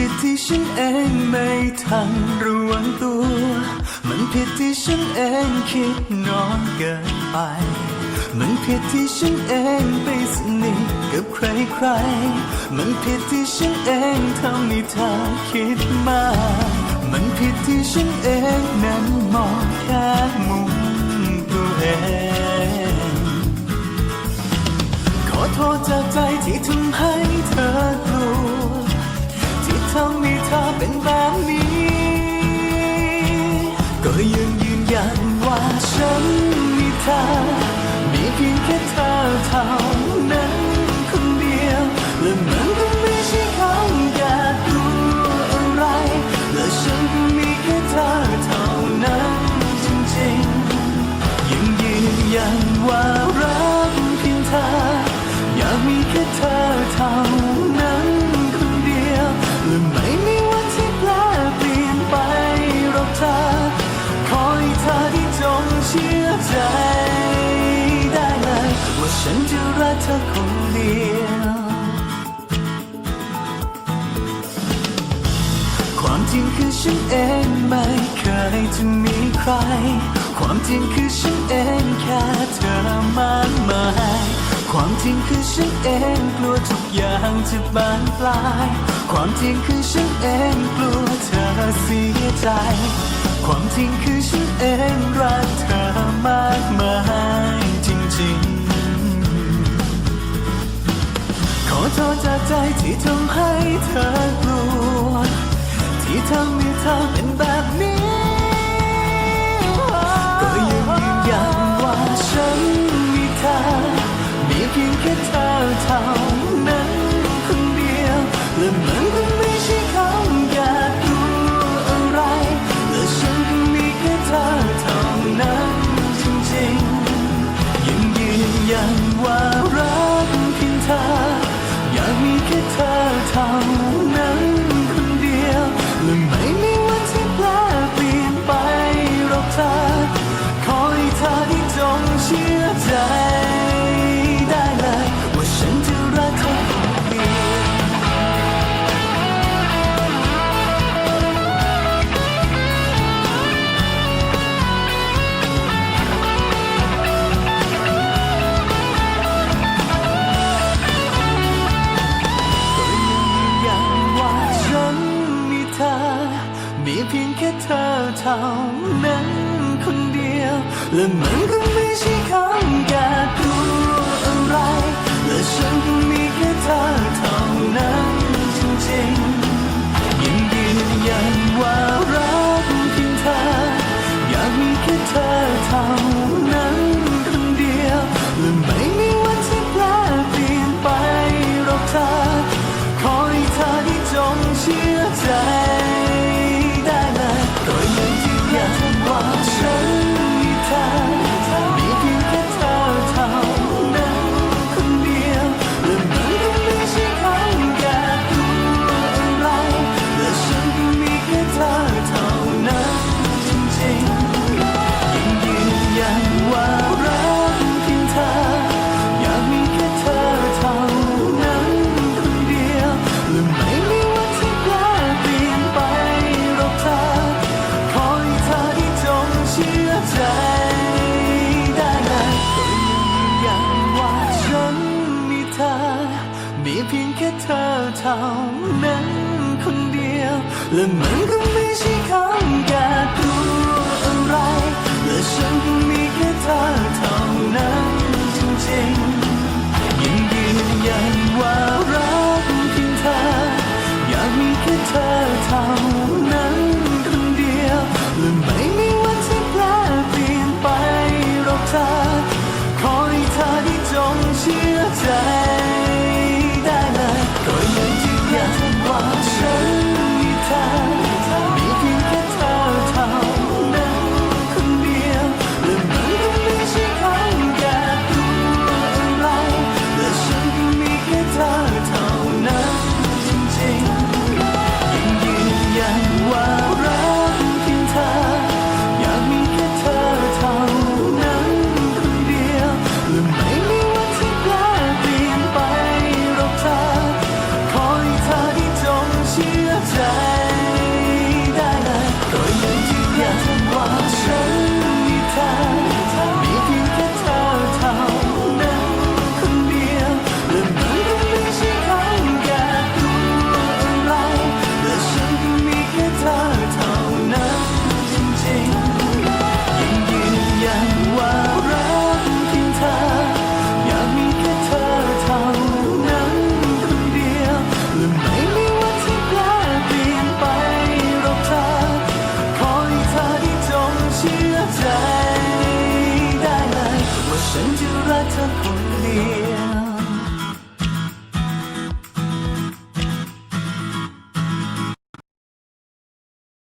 ผิดที่ฉันเองไม่ทันระวังตัว มันผิดที่ฉันเองคิดน้อยเกินไป มันผิดที่ฉันเองไปสนิทกับใครใครๆมันผิดที่ฉันเองทำให้เธอคิดมาก มันผิดที่ฉันเองนั้นมองแค่มุมตัวเอง ขอโทษจากใจที่ทำให้เธอกลัว เป็นแบบนี้ ก็ยังยืนยันว่าฉันมีเธอ มีเพียงแค่เธอเท่านั้นคนเดียว และมันก็ไม่ใช่เขาอยากรู้อะไร และฉันก็มีแค่เธอเท่านั้นจริงๆ ยังยืนยันว่ารักเพียงเธอ อยากมีแค่เธอเท่านั้น ใจได้เลยว่าฉันจะรักเธอคนเดียว ความจริงคือฉันเองไม่เคยจะมีใคร ความจริงคือฉันเองแค่เธอมากมายความจริงคือฉันเองกลัวทุกอย่างจะบานปลาย ความจริงคือฉันเองกลัวเธอเสียใจ ความจริงคือฉันเองรักเธอ มากมายจริงๆ ขอโทษจากใจที่ทำให้เธอกลัว ที่ทำให้เธอเป็นแบบนี้ ก็ยังยืนยันว่าฉันมีเธอ มีเพียงแค่เธอเท่า อ ค่เธอเท่านั้นคนเดียว และมันก็ เพียงแค่เธอเท่านั้นคนเดียว และมันก็ไม่ใช่คำกาดรู้อะไร และฉันก็มีแค่เธอเท่านั้นจริงๆยังยืนยันว่ารักเพียงเธออยากมีแค่เธอเท่า so